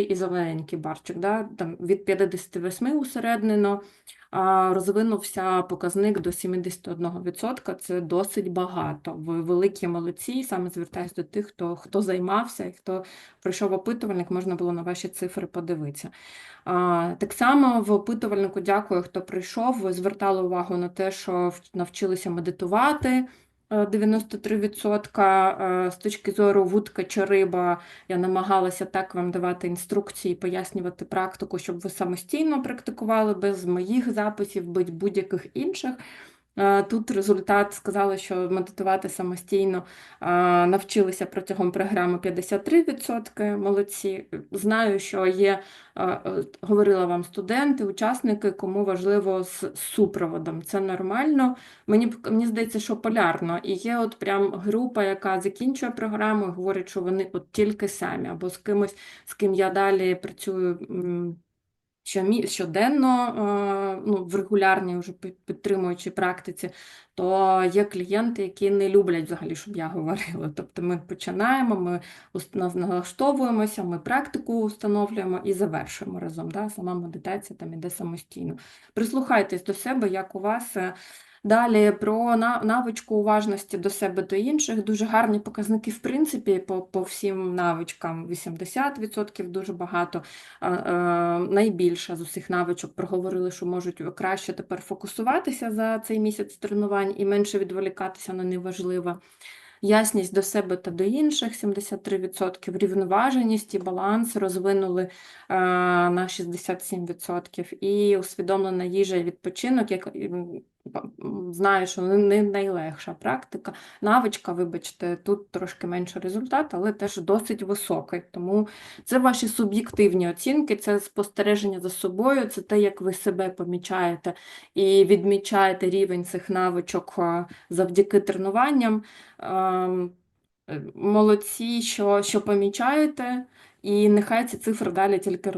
і зелененький барчик, да? там від 58 усереднено розвинувся показник до 71%. Це досить багато. Ви великі молодці. Саме звертаюся до тих, хто, хто займався і хто пройшов опитувальник, можна було на ваші цифри подивитися. А, Так само в опитувальнику дякую, хто прийшов. Ви звертали увагу на те, що навчилися медитувати. Е, 93% Е, з точки зору вудка чи риба я намагалася так вам давати інструкції, пояснювати практику, щоб ви самостійно практикували без моїх записів, без будь-яких інших. Е, Тут результат сказали, що медитувати самостійно е, навчилися протягом програми 53%. Молодці. Знаю, що є, е, говорила вам студенти, учасники, кому важливо з супроводом. Це нормально. Мені, мені здається, що полярно. І є от прям група, яка закінчує програму і говорить, що вони от тільки самі, або з кимось, з ким я далі працюю. Щоденно, е, ну, в регулярній вже підтримуючій практиці, то є клієнти, які не люблять взагалі, щоб я говорила. Тобто ми починаємо, ми налаштовуємося, ми практику встановлюємо і завершуємо разом. Да? Сама медитація там іде самостійно. Прислухайтесь до себе, як у вас. Далі про навичку уважності до себе до інших. Дуже гарні показники, в принципі, по, по всім навичкам. 80% дуже багато. Найбільше з усіх навичок проговорили, що можуть краще тепер фокусуватися за цей місяць тренувань і менше відволікатися на неважливе. Ясність до себе та до інших 73%, рівноваженість і баланс розвинули е, на 67%, і усвідомлена їжа і відпочинок, як знаю, що не найлегша практика. Навичка, вибачте, тут трошки менше результат, але теж досить високий. Тому це ваші суб'єктивні оцінки, це спостереження за собою, це те, як ви себе помічаєте і відмічаєте рівень цих навичок завдяки тренуванням. Ем, Молодці, що, що помічаєте, і нехай ці цифри далі тільки